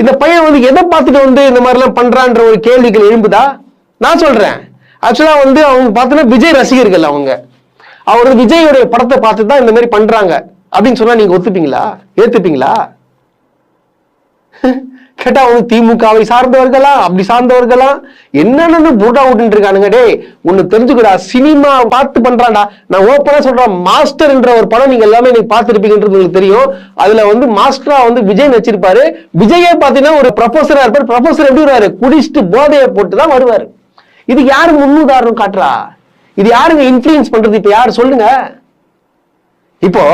இந்த பையன் வந்து எதை பார்த்துட்டு வந்து இந்த மாதிரிலாம் பண்றான்ற ஒரு கேள்விகள் எழும்புதா? நான் சொல்றேன். ஆக்சுவலாக வந்து அவங்க பார்த்தோன்னா விஜய் ரசிகர்கள் அவங்க. அவர் விஜயோடைய படத்தை பார்த்து தான் இந்த மாதிரி பண்றாங்க. அப்படின்னு சொன்னா நீங்க ஒத்துப்பீங்களா? ஏத்துப்பீங்களா? கேட்டா வந்து திமுகவை சார்ந்தவர்களா? அப்படி சார்ந்தவர்களா? என்னென்னு போட்டா விட்டு இருக்கானுங்க டே ஒண்ணு தெரிஞ்சுக்கடா. சினிமா பார்த்து பண்றான்டா. நான் ஓப்பனா சொல்றேன் மாஸ்டர் என்ற ஒரு படம் நீங்க எல்லாமே நீங்க பார்த்திருப்பீங்கன்றது உங்களுக்கு தெரியும். அதுல வந்து மாஸ்டரா வந்து விஜய் நடிச்சிருப்பாரு விஜயே பாத்தீங்கன்னா ஒரு ப்ரொஃபஸரா இருப்பாரு. ப்ரொஃபஸர் எப்படி வருவாரு? குடிச்சிட்டு போதையை போட்டு தான் வருவாரு. இதுக்கு யாரு முன்னுதாரணம் காட்டுறா? இது யாருங்க இன்ஃபுளுன்ஸ் பண்றது? இப்ப யாரு சொல்லுங்க? இப்போ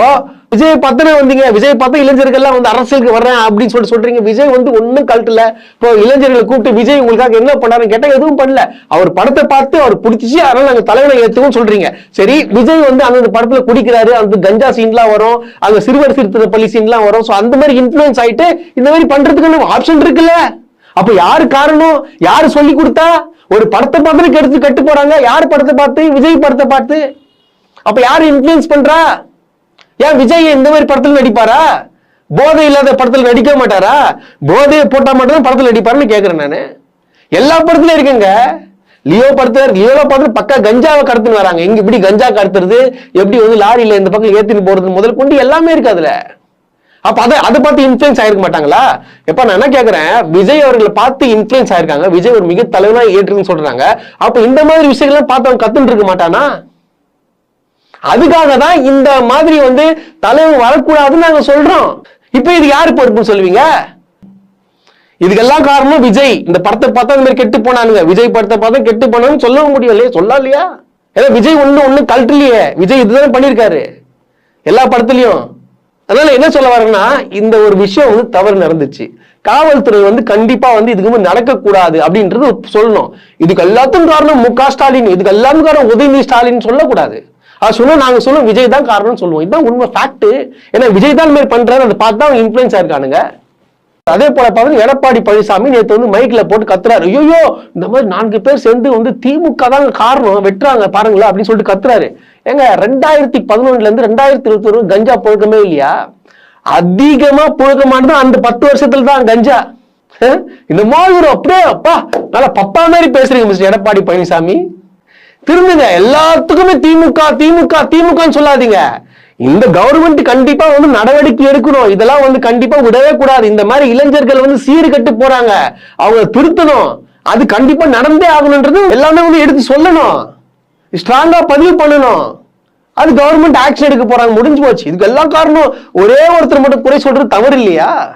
விஜய் பத்தனே வந்தீங்க. விஜய் பத்த இளைஞர்கள்லாம் வந்து அரசியலுக்கு வர்றேன் அப்படின்னு சொல்லிட்டு சொல்றீங்க. விஜய் வந்து ஒன்றும் கழட்டல இப்போ இளைஞர்களை கூப்பிட்டு விஜய் உங்களுக்காக என்ன பண்ணாருன்னு கேட்டா எதுவும் பண்ணல. அவர் படத்தை பார்த்து அவர் பிடிச்சிச்சு. அதனால நாங்க தலைவனை ஏத்துவோம் சொல்றீங்க. சரி விஜய் வந்து அந்த படத்துல குடிக்கிறாரு. அந்த கஞ்சா சீன்லாம் வரும். அந்த சிறுவர் சிறுத்தை பள்ளி சீன்லாம் வரும். ஸோ அந்த மாதிரி இன்ஃபுளுன்ஸ் ஆயிட்டு இந்த மாதிரி பண்றதுக்கு ஆப்ஷன் இருக்குல்ல. அப்ப யாரு காரணம்? யாரு சொல்லி கொடுத்தா? ஒரு படத்தை பார்த்து கெடுத்து கட்டு போறாங்க. யார் படத்தை பார்த்து? விஜய் படத்தை பார்த்து. அப்ப யாரு இன்ஃபுளுன்ஸ் பண்றா? ஏன் விஜய் இந்த மாதிரி படத்துல நடிப்பாரா? போதை இல்லாத படத்துல நடிக்க மாட்டாரா? போதையை போட்டா மட்டும் படத்துல நடிப்பாருன்னு கேக்குறேன் நானு. எல்லா படத்துலயும் இருக்குங்க. லியோ படத்துல லியோல படத்துல பக்கா கஞ்சாவை கடத்துன்னு வராங்க. எங்க இப்படி கஞ்சா கடத்துறது? எப்படி வந்து லாரியில இந்த பக்கம் ஏத்தின்னு போறது முதல் கொண்டு எல்லாமே இருக்கு அதுல. அப்ப அதை அதை பார்த்து இன்ஃபுளுன்ஸ் ஆயிருக்க மாட்டாங்களா? எப்ப நான் என்ன கேக்குறேன்? விஜய் அவர்களை பார்த்து இன்ஃபுளுன்ஸ் ஆயிருக்காங்க. விஜய் ஒரு மிக தலைவனா ஏற்றுன்னு சொல்றாங்க. அப்ப இந்த மாதிரி விஷயங்கள்லாம் பார்த்து அவன் கத்துன்னு இருக்க மாட்டானா? அதுக்காக தான் இந்த மாதிரி வந்து தலைவர் வரக்கூடாதுன்னு நாங்க சொல்றோம். இப்ப இது யாரு பொறுப்புன்னு சொல்லுவீங்க? இதுக்கெல்லாம் காரணம் விஜய். இந்த படத்தை பார்த்தா இந்த மாதிரி கெட்டு போனானுங்க. விஜய் படத்தை பார்த்தா கெட்டு போனான்னு சொல்லவும் முடியும் இல்லையா சொல்லலாம் இல்லையா? ஏன்னா விஜய் ஒண்ணு ஒண்ணு கழட்டலையே விஜய் இதுதானே பண்ணியிருக்காரு. எல்லா படத்துலயும். அதனால என்ன சொல்ல வரேன்னா இந்த ஒரு விஷயம் வந்து தவறு நடந்துச்சு. காவல்துறை வந்து கண்டிப்பா வந்து இதுக்கு வந்து நடக்கக்கூடாது அப்படின்றது சொல்லணும் இதுக்கு எல்லாத்துக்கும் காரணம் மு க ஸ்டாலின். இதுக்கு எல்லாத்துக்கும் காரணம் உதயநிதி ஸ்டாலின் சொல்லக்கூடாது. அது சொன்னா நாங்க சொல்லுவோம் விஜய் தான் காரணம்னு சொல்லுவோம். இதுதான் உண்மை ஃபேக்ட் ஏன்னா விஜய் தான் இந்த மாதிரி பண்றாரு அதை பார்த்து தான் இன்ஃபுளுன்ஸ் ஆயிருக்கானுங்க அதே போல பாத்தீங்கன்னா எடப்பாடி பழனிசாமி நேற்று வந்து மைக்ல போட்டு கத்துறாரு. ஐயோ இந்த மாதிரி நான்கு பேர் சேர்ந்து வந்து திமுக தான் காரணம் வெட்டுறாங்க பாருங்களேன் அப்படின்னு சொல்லிட்டு கத்துறாரு. ஏங்க ரெண்டாயிரத்தி பதினொன்னுல இருந்து ரெண்டாயிரத்தி இருபத்தி ஒரு கஞ்சா புழக்கமே இல்லையா? அதிகமா புழக்கமானது அந்த பத்து வருஷத்துல தான் கஞ்சா. இந்த மாதிரி அப்படியே அப்பா நல்லா பப்பா மாதிரி பேசுறீங்க மிஸ்டர் எடப்பாடி பழனிசாமி. திரும்புங்க எல்லாத்துக்குமே திமுக திமுக திமுகன்னு சொல்லாதீங்க. இந்த கவர்மெண்ட் கண்டிப்பா வந்து நடவடிக்கை எடுக்கணும். இதெல்லாம் வந்து கண்டிப்பா விடவே கூடாது. இந்த மாதிரி இளைஞர்கள் வந்து சீர்கட்டு போறாங்க. அவங்க திருத்தணும். அது கண்டிப்பா நடந்தே ஆகணும்ன்றது எல்லாமே வந்து எடுத்து சொல்லணும். ஸ்ட்ராங்கா பதிவு பண்ணணும். அது கவர்மெண்ட் ஆக்ஷன் எடுக்க போறாங்க. முடிஞ்சு போச்சு. இதுக்கு எல்லாம் காரணம் ஒரே ஒருத்தர் மட்டும் குறை சொல்றது தவறு இல்லையா?